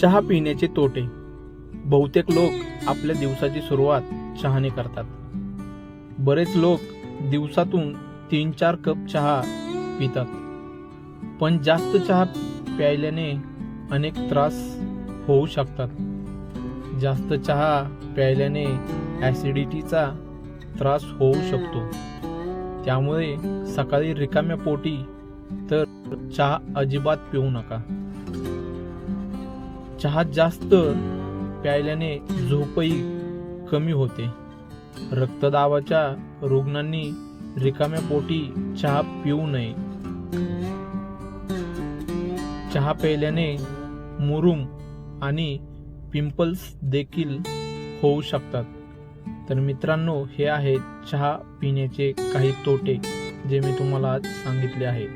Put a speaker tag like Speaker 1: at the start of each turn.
Speaker 1: चहा पिण्याचे तोटे. बहुतेक लोक आपल्या दिवसाची सुरुवात चहाने करतात. बरेच लोक दिवसातून तीन चार कप चहा पितात. पण जास्त चहा प्यायल्याने अनेक त्रास होऊ शकतात. जास्त चहा प्यायल्याने ॲसिडिटीचा त्रास होऊ शकतो. त्यामुळे सकाळी रिकाम्या पोटी तर चहा अजिबात पिऊ नका. चहा जास्त प्यायल्याने झोपही कमी होते. रक्तदाबाच्या रुग्णांनी रिकाम्या पोटी चहा पिऊ नये. चहा प्यायल्याने मुरुम आणि पिंपल्स देखील होऊ शकतात. तर मित्रांनो हे आहेत चहा पिण्याचे काही तोटे जे मी तुम्हाला आज सांगितले आहेत.